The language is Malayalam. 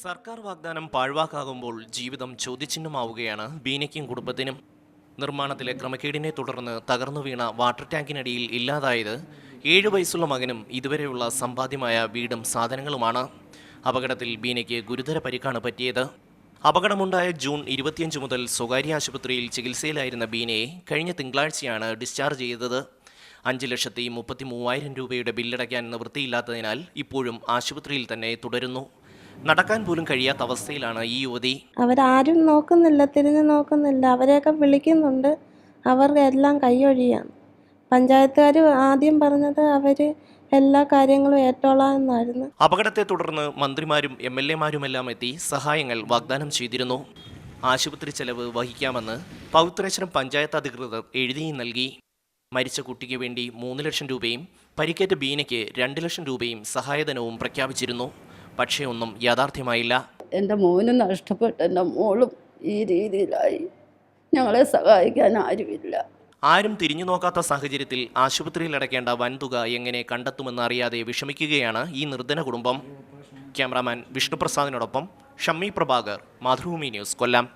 സർക്കാർ വാഗ്ദാനം പാഴ്വാക്കാകുമ്പോൾ ജീവിതം ചോദ്യചിഹ്നമാവുകയാണ് ബീനയ്ക്കും കുടുംബത്തിനും. നിർമ്മാണത്തിലെ ക്രമക്കേടിനെ തുടർന്ന് തകർന്നു വീണ വാട്ടർ ടാങ്കിനടിയിൽ ഇല്ലാതായത് ഏഴു വയസ്സുള്ള മകനും ഇതുവരെയുള്ള സമ്പാദ്യമായ വീടും സാധനങ്ങളുമാണ്. അപകടത്തിൽ ബീനയ്ക്ക് ഗുരുതര പരിക്കാണ് പറ്റിയത്. അപകടമുണ്ടായ ജൂൺ ഇരുപത്തിയഞ്ച് മുതൽ സ്വകാര്യ ആശുപത്രിയിൽ ചികിത്സയിലായിരുന്ന ബീനയെ കഴിഞ്ഞ തിങ്കളാഴ്ചയാണ് ഡിസ്ചാർജ് ചെയ്തത്. അഞ്ച് ലക്ഷത്തി മുപ്പത്തി മൂവായിരം രൂപയുടെ ബില്ലടയ്ക്കാൻ നിവൃത്തിയില്ലാത്തതിനാൽ ഇപ്പോഴും ആശുപത്രിയിൽ തന്നെ തുടരുന്നു. നടക്കാൻ പോലും കഴിയാത്ത അവസ്ഥയിലാണ് ഈ യുവതി. അവരാരും നോക്കുന്നില്ല തിരിഞ്ഞു നോക്കുന്നില്ല. അവരെയൊക്കെ വിളിക്കുന്നുണ്ട്. അവർക്ക് എല്ലാം കൈയൊഴിയാണ്. പഞ്ചായത്തുകാർ ആദ്യം പറഞ്ഞത് അവർ എല്ലാ കാര്യങ്ങളും ഏറ്റോളാം എന്നായിരുന്നു അപകടത്തെ തുടർന്ന് മന്ത്രിമാരും എം എൽ എമാരുമെല്ലാം എത്തി സഹായങ്ങൾ വാഗ്ദാനം ചെയ്തിരുന്നു. ആശുപത്രി ചെലവ് വഹിക്കാമെന്ന് പൗത്രേശ്വരം പഞ്ചായത്ത് അധികൃതർ എഴുതിയും നൽകി. മരിച്ച കുട്ടിക്ക് വേണ്ടി മൂന്ന് ലക്ഷം രൂപയും പരിക്കേറ്റ ബീനയ്ക്ക് രണ്ട് ലക്ഷം രൂപയും സഹായധനവും പ്രഖ്യാപിച്ചിരുന്നു. പക്ഷേ ഒന്നും യാഥാർത്ഥ്യമായില്ല. എന്റെ മോനും നഷ്ടപ്പെട്ട എന്റെ മോളും ഈ രീതിയിലായി. ഞങ്ങളെ സഹായിക്കാൻ ആരുമില്ല. ആരും തിരിഞ്ഞു നോക്കാത്ത സാഹചര്യത്തിൽ ആശുപത്രിയിൽ അടയ്ക്കേണ്ട വൻതുക എങ്ങനെ കണ്ടെത്തുമെന്ന് അറിയാതെ വിഷമിക്കുകയാണ് ഈ നിർധന കുടുംബം. ക്യാമറാമാൻ വിഷ്ണുപ്രസാദിനോടൊപ്പം ഷമ്മി പ്രഭാകർ മാതൃഭൂമി ന്യൂസ് കൊല്ലം.